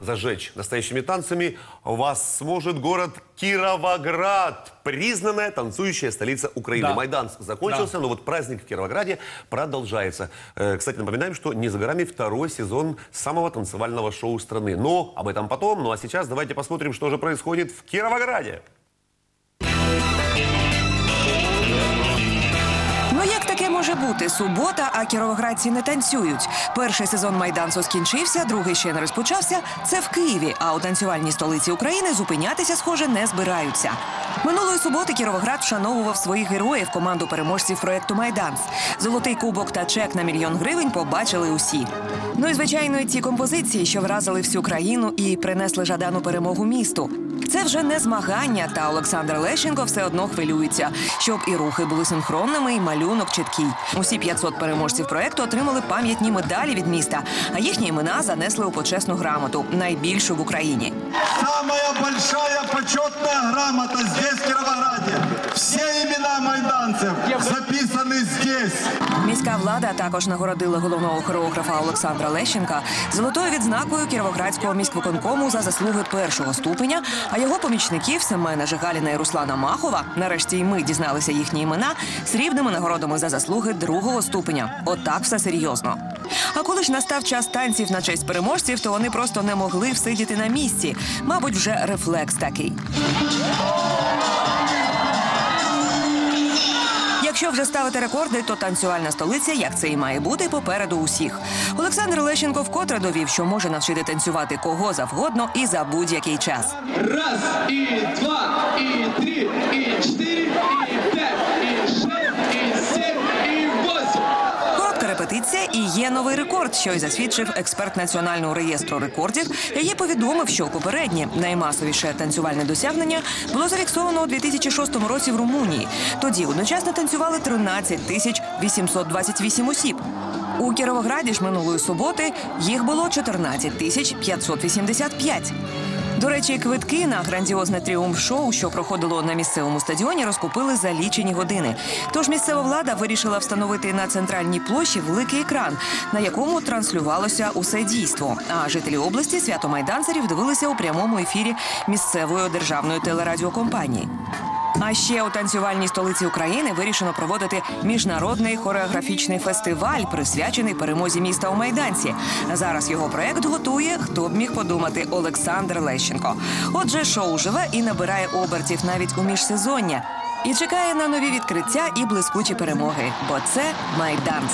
Зажечь настоящими танцами вас сможет город Кировоград, признанная танцующая столица Украины. Да. Майдан закончился, но вот праздник в Кировограде продолжается. Э, Кстати, напоминаем, что не за горами второй сезон самого танцевального шоу страны. Но об этом потом. Ну а сейчас давайте посмотрим, что же происходит в Кировограде. Бути? Субота, а кіровоградці не танцюють. Перший сезон майданцу скінчився, другий ще не розпочався. Це в Києві. А у танцювальній столиці України зупинятися, схоже, не збираються. Минулої суботи Кіровоград вшановував своїх героїв команду переможців проекту Майданс. Золотий кубок та чек на мільйон гривень побачили усі. Ну і звичайно, і ті композиції, що вразили всю країну і принесли жадану перемогу місту. Це вже не змагання, та Олександр Лещенко все одно хвилюється, щоб і рухи були синхронними, і малюнок чіткий. Усі 500 переможців проекту отримали пам'ятні медалі від міста, а їхні імена занесли у почесну грамоту, найбільшу в Україні. Самая большая почетная грамота здесь, в Кіровограді. Имена майданцев записаны здесь. Міська влада також нагородила головного хореографа Олександра Лещенка золотою відзнакою Кіровоградського міськвиконкому за заслуги першого ступеня. А його помічників Семена Жигаліна і Руслана Махова, нарешті й ми дізналися їхні імена, срібними нагородами за заслуги другого ступеня. Отак все серйозно. А коли ж настав час танців на честь переможців, то вони просто не могли всидіти на місці. Мабуть, вже рефлекс такий. Якщо вже ставити рекорди, то танцювальна столиця, як це і має бути, попереду усіх. Олександр Лещенко вкотре довів, що може навчити танцювати кого завгодно і за будь-який час. Раз, і два, і три, и Репетиція і є новий рекорд, що й засвідчив експерт національного реєстру рекордів, який повідомив, що попереднє наймасовіше танцювальне досягнення було зафіксовано у 2006 році в Румунії. Тоді одночасно танцювали 13 тисяч 828 осіб. У Кіровограді ж минулої суботи їх було 14 тисяч 585. До речі, квитки на грандіозне тріумф-шоу, що проходило на місцевому стадіоні, розкупили за лічені години. Тож місцева влада вирішила встановити на центральній площі великий екран, на якому транслювалося усе дійство. А жителі області свято майданцерів дивилися у прямому ефірі місцевої державної телерадіокомпанії. А ще у танцювальній столиці України вирішено проводити міжнародний хореографічний фестиваль, присвячений перемозі міста у майданці. Зараз його проект готує, хто б міг подумати, Олександр Лещенко. Отже, шоу живе і набирає обертів навіть у міжсезоння. І чекає на нові відкриття і блискучі перемоги, бо це майданс.